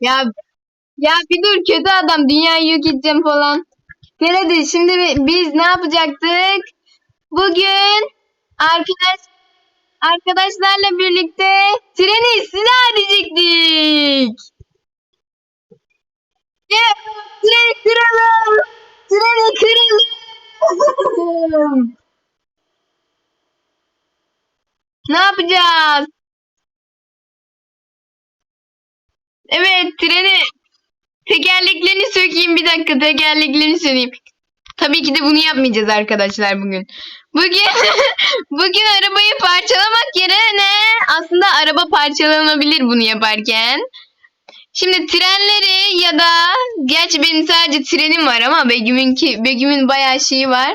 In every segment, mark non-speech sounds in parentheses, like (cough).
Ya ya bir dur kötü adam dünyayı yok edeceğim falan. Hadi şimdi bi- biz ne yapacaktık? Bugün arkadaş arkadaşlarla birlikte treni istila edecektik. Ya, treni kıralım. Treni kıralım. (laughs) ne yapacağız? Evet treni tekerleklerini sökeyim bir dakika tekerleklerini sökeyim. Tabii ki de bunu yapmayacağız arkadaşlar bugün. Bugün (laughs) bugün arabayı parçalamak yerine aslında araba parçalanabilir bunu yaparken. Şimdi trenleri ya da gerçi benim sadece trenim var ama Begüm'ünki Begüm'ün bayağı şeyi var.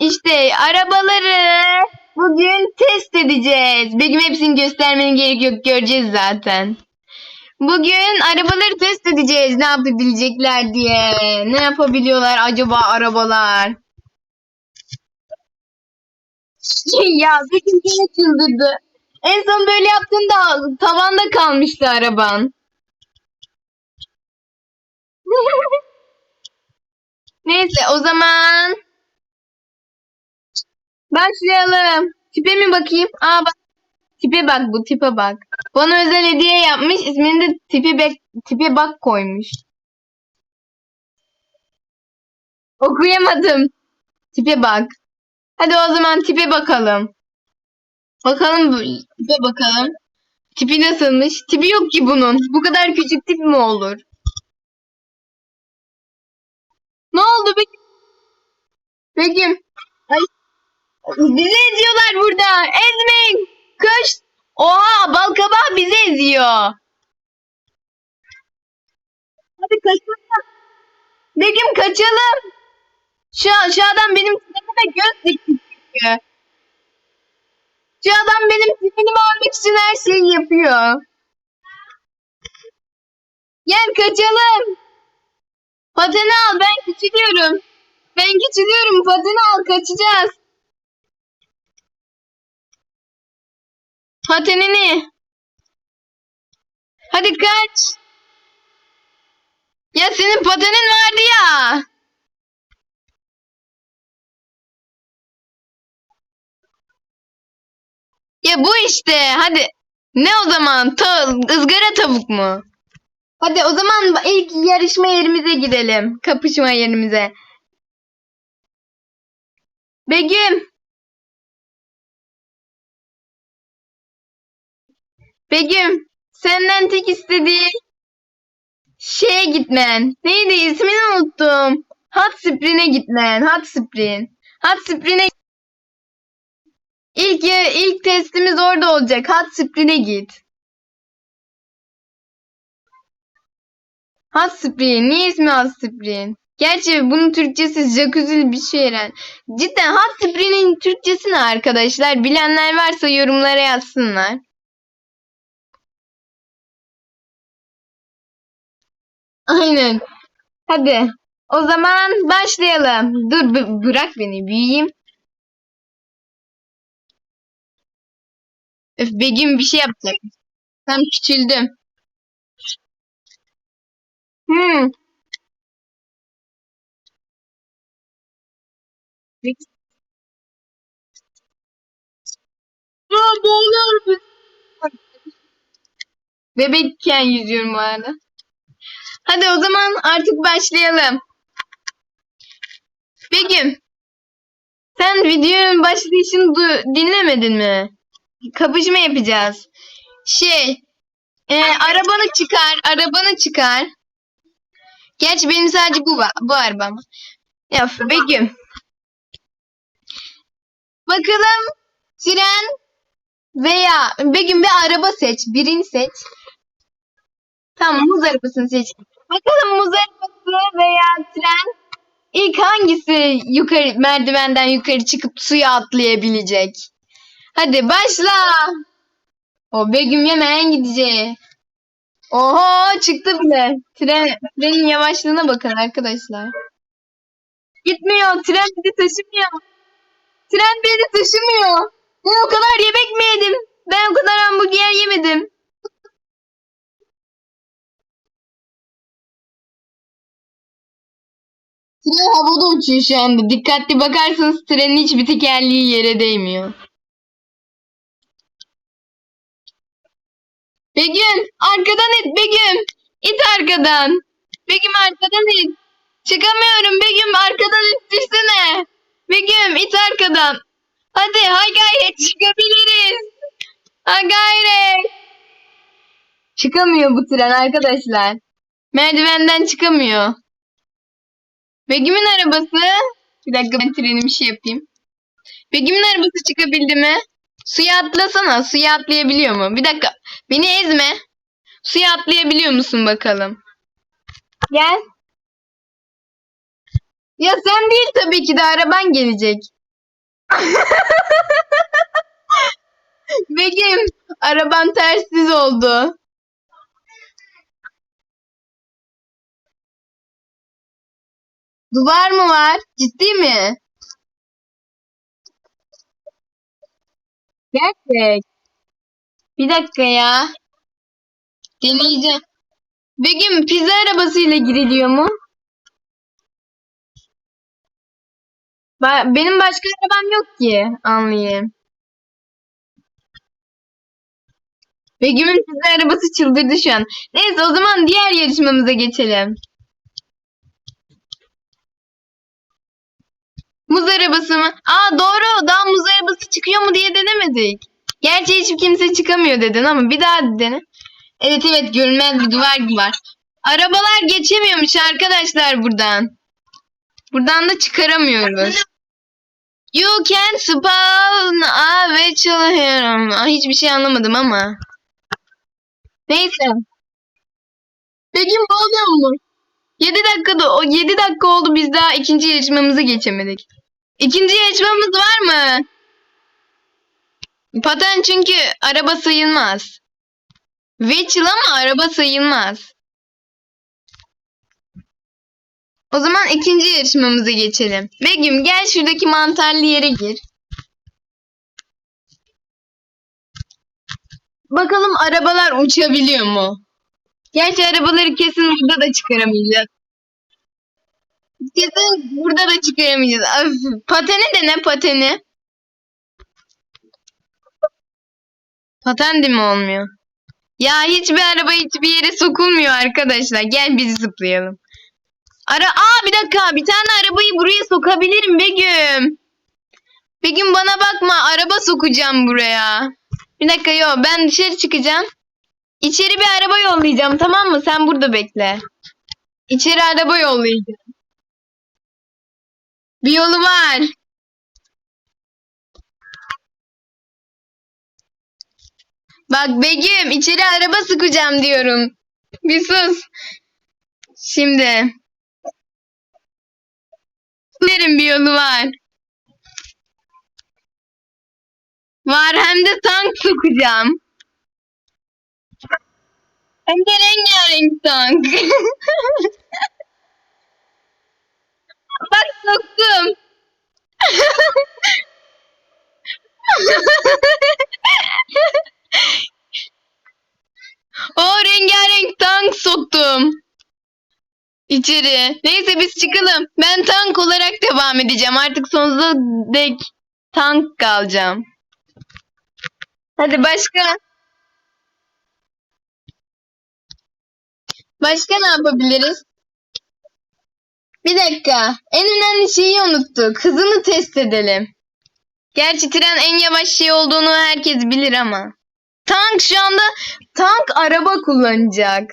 İşte arabaları bugün test edeceğiz. Begüm hepsini göstermenin gerek yok göreceğiz zaten. Bugün arabaları test edeceğiz ne yapabilecekler diye. Ne yapabiliyorlar acaba arabalar? ya Begüm yine çıldırdı. En son böyle yaptığında tavanda kalmıştı araban. (laughs) Neyse o zaman başlayalım. Tipe mi bakayım? Aa bak. Tipe bak bu tipe bak. Bana özel hediye yapmış. ismini de tipe bak, tipe bak koymuş. Okuyamadım. Tipe bak. Hadi o zaman tipe bakalım. Bakalım tipe bakalım. Tipi nasılmış? Tipi yok ki bunun. Bu kadar küçük tip mi olur? Ne oldu Begüm? Begüm. Ay. Bizi eziyorlar burada. Ezmeyin. Kış. Oha balkabağ bizi eziyor. Hadi kaçalım. Begüm kaçalım. Şu, şu adam benim tipime göz dikti çünkü. Şu adam benim tipimi almak için her şeyi yapıyor. Gel kaçalım. Pateni al ben küçülüyorum. Ben küçülüyorum pateni al kaçacağız. Patenini. Hadi kaç. Ya senin patenin vardı ya. Ya bu işte. Hadi. Ne o zaman? Ta ızgara tavuk mu? Hadi o zaman ilk yarışma yerimize gidelim. Kapışma yerimize. Begüm. Begüm. Senden tek istediğim şeye gitmen. Neydi ismini unuttum. Hot Spring'e gitmen. Hot Spring. Hot Spring'e İlk, ilk testimiz orada olacak. Hot Spring'e git. Hot Spring. Niye ismi Hot Spring? Gerçi bunun Türkçesi jacuzzi bir şey herhalde. Cidden Hot Spring'in Türkçesi ne arkadaşlar? Bilenler varsa yorumlara yazsınlar. Aynen. Hadi. O zaman başlayalım. Dur bırak beni büyüyeyim. Öf Begüm bir şey yapacak. Tam küçüldüm. Hmm. Aa, boğuluyorum. Bebekken yüzüyorum bu. Hadi o zaman artık başlayalım. Begüm, sen videonun başlayışını dinlemedin mi? Kapışma yapacağız. Şey, e, arabanı çıkar, arabanı çıkar. Gerçi benim sadece bu var, bu arabam. Ya Begüm. Bakalım tren veya Begüm bir araba seç, birini seç. Tamam muz arabasını seç. Bakalım muz arabası veya tren ilk hangisi yukarı merdivenden yukarı çıkıp suya atlayabilecek? Hadi başla. O Begüm yemeyen gidecek. Oho çıktı bile. Tren, trenin yavaşlığına bakın arkadaşlar. Gitmiyor. Tren bizi taşımıyor. Tren beni taşımıyor. Ben o kadar yemek mi yedim? Ben o kadar hamburger yemedim. Uçuyor şu anda. Dikkatli bakarsanız trenin hiçbir tekerleği yere değmiyor. Begüm arkadan it Begüm. İt arkadan. Begüm arkadan it. Çıkamıyorum Begüm arkadan ittirsene. Begüm it arkadan. Hadi hay gayret çıkabiliriz. Ha gayret. Çıkamıyor bu tren arkadaşlar. Merdivenden çıkamıyor. Begüm'ün arabası. Bir dakika ben trenin bir şey yapayım. Begüm'ün arabası çıkabildi mi? Suya atlasana. Suya atlayabiliyor mu? Bir dakika. Beni ezme. Suya atlayabiliyor musun bakalım? Gel. Ya sen değil tabii ki de araban gelecek. (laughs) Begüm, araban tersiz oldu. Duvar mı var? Ciddi mi? Gerçek. Bir dakika ya. Deneyeceğim. Begüm pizza arabasıyla giriliyor mu? Ba- Benim başka arabam yok ki anlayayım. Begüm'ün pizza arabası çıldırdı şu an. Neyse o zaman diğer yarışmamıza geçelim. Muz arabası mı? Aa doğru. Daha muz arabası çıkıyor mu diye denemedik. Gerçi hiç kimse çıkamıyor dedin ama bir daha dene. Evet evet görünmez bir duvar var. Arabalar geçemiyormuş arkadaşlar buradan. Buradan da çıkaramıyoruz. You can spawn a virtual hero. Aa, Hiçbir şey anlamadım ama. Neyse. Begüm ne oluyor mu? 7 dakikada o 7 dakika oldu biz daha ikinci yarışmamızı geçemedik. İkinci yarışmamız var mı? Paten çünkü araba sayılmaz. Vehicle ama araba sayılmaz. O zaman ikinci yarışmamıza geçelim. Begüm gel şuradaki mantarlı yere gir. Bakalım arabalar uçabiliyor mu? Gerçi arabaları kesin burada da çıkaramayacağız. Kesin burada da çıkaramayacağız. Öf, Pateni de ne pateni? Paten de mi olmuyor? Ya hiçbir araba hiçbir yere sokulmuyor arkadaşlar. Gel bizi zıplayalım. Ara Aa bir dakika bir tane arabayı buraya sokabilirim Begüm. Begüm bana bakma araba sokacağım buraya. Bir dakika yo ben dışarı çıkacağım. İçeri bir araba yollayacağım tamam mı? Sen burada bekle. İçeri araba yollayacağım. Bir yolu var. Bak Begüm içeri araba sıkacağım diyorum. Bir sus. Şimdi. Derim bir yolu var. Var hem de tank sokacağım. Hem de rengarenk tank. (laughs) Bak soktum. (laughs) o rengarenk tank soktum. İçeri. Neyse biz çıkalım. Ben tank olarak devam edeceğim. Artık sonsuza dek tank kalacağım. Hadi başka. Başka ne yapabiliriz? Bir dakika. En önemli şeyi unuttuk. Hızını test edelim. Gerçi tren en yavaş şey olduğunu herkes bilir ama. Tank şu anda tank araba kullanacak.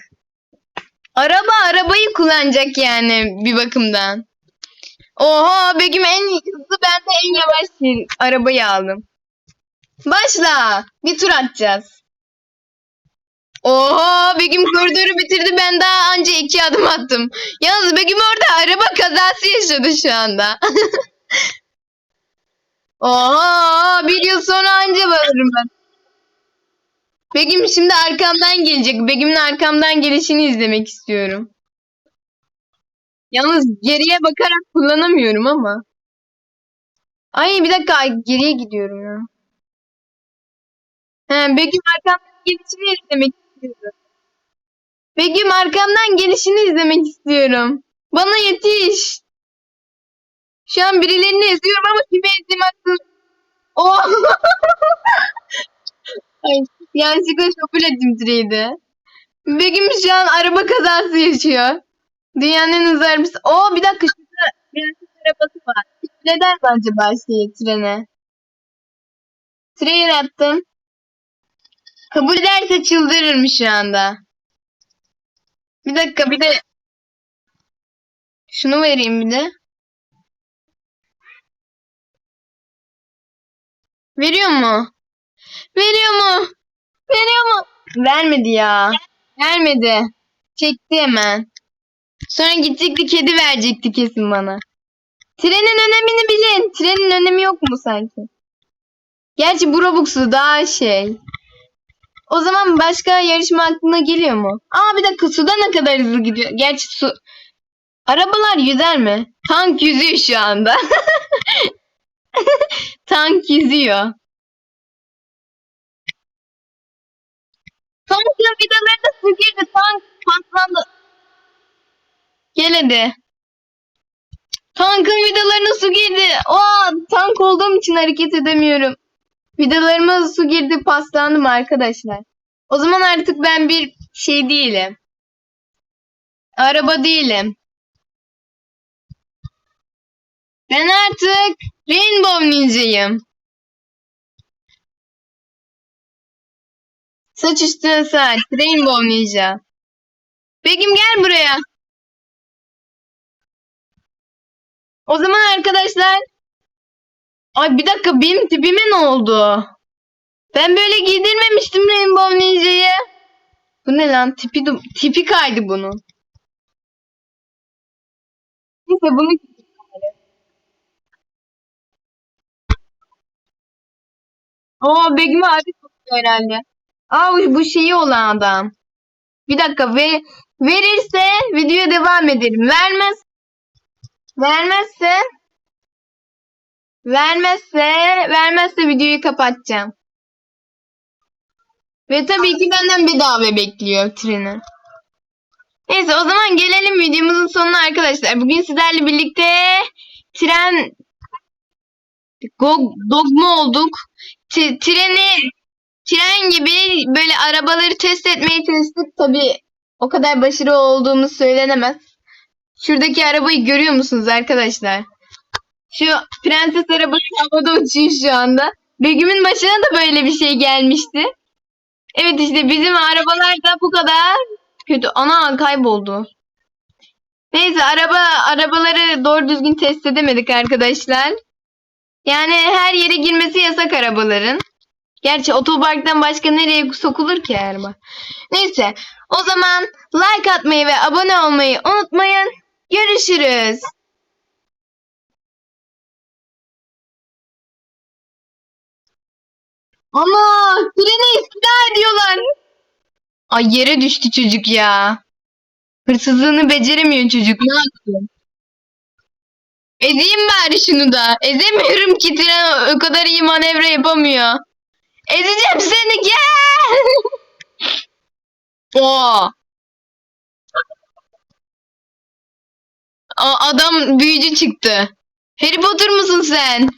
Araba arabayı kullanacak yani bir bakımdan. Oha Begüm en hızlı ben de en yavaş arabayı aldım. Başla. Bir tur atacağız. Oha Begüm koridoru bitirdi ben daha anca iki adım attım. Yalnız Begüm orada araba kazası yaşadı şu anda. (laughs) Oha bir yıl sonra anca varırım ben. Begüm şimdi arkamdan gelecek. Begüm'ün arkamdan gelişini izlemek istiyorum. Yalnız geriye bakarak kullanamıyorum ama. Ay bir dakika geriye gidiyorum ya. He, Begüm arkamdan gelişini izlemek. Begüm arkamdan gelişini izlemek istiyorum. Bana yetiş. Şu an birilerini eziyorum ama ezdiğim aklım. Oh! Ay, yanlışlıkla ettim direği Begüm şu an araba kazası yaşıyor. Dünyanın en hızlı arabası. Oo bir dakika şurada prenses arabası var. Ne der mi acaba şeyi trene? Tren attım. Kabul ederse çıldırırım şu anda. Bir dakika bir de şunu vereyim bir de. Veriyor mu? Veriyor mu? Veriyor mu? Vermedi ya. Vermedi. Çekti hemen. Sonra gidecekti kedi verecekti kesin bana. Trenin önemini bilin. Trenin önemi yok mu sanki? Gerçi bu Robux'u daha şey. O zaman başka yarışma aklına geliyor mu? Aa bir dakika suda ne kadar hızlı gidiyor. Gerçi su... Arabalar yüzer mi? Tank yüzüyor şu anda. (laughs) Tank yüzüyor. Tankla vidalarına su girdi. Tank patlandı. Gel. Tankın vidalarına su girdi. Aa, tank olduğum için hareket edemiyorum. Vidalarıma su girdi paslandım arkadaşlar. O zaman artık ben bir şey değilim. Araba değilim. Ben artık Rainbow Ninja'yım. Saç üstüne saç. Rainbow Ninja. Begüm gel buraya. O zaman arkadaşlar Ay bir dakika benim tipime ne oldu? Ben böyle giydirmemiştim Rainbow Ninja'yı. Bu ne lan? Tipi, tipi kaydı bunun. Neyse bunu Oo Begüm abi herhalde. Aa bu şeyi olan adam. Bir dakika ve verirse videoya devam ederim. Vermez vermezse vermezse vermezse videoyu kapatacağım. Ve tabii ki benden bedava bekliyor treni. Neyse o zaman gelelim videomuzun sonuna arkadaşlar. Bugün sizlerle birlikte tren dogma olduk. T- treni tren gibi böyle arabaları test etmeye çalıştık. Tabii o kadar başarılı olduğumuz söylenemez. Şuradaki arabayı görüyor musunuz arkadaşlar? Şu prenses arabası havada uçuyor şu anda. Begüm'ün başına da böyle bir şey gelmişti. Evet işte bizim arabalar da bu kadar kötü. Ana kayboldu. Neyse araba arabaları doğru düzgün test edemedik arkadaşlar. Yani her yere girmesi yasak arabaların. Gerçi otoparktan başka nereye sokulur ki araba? Neyse o zaman like atmayı ve abone olmayı unutmayın. Görüşürüz. Ama treni istila ediyorlar. Ay yere düştü çocuk ya. Hırsızlığını beceremiyor çocuk. Ne yapsın? Ezeyim bari şunu da. Ezemiyorum ki tren o kadar iyi manevra yapamıyor. Ezeceğim seni gel. (laughs) Oo. A- adam büyücü çıktı. Harry Potter mısın sen?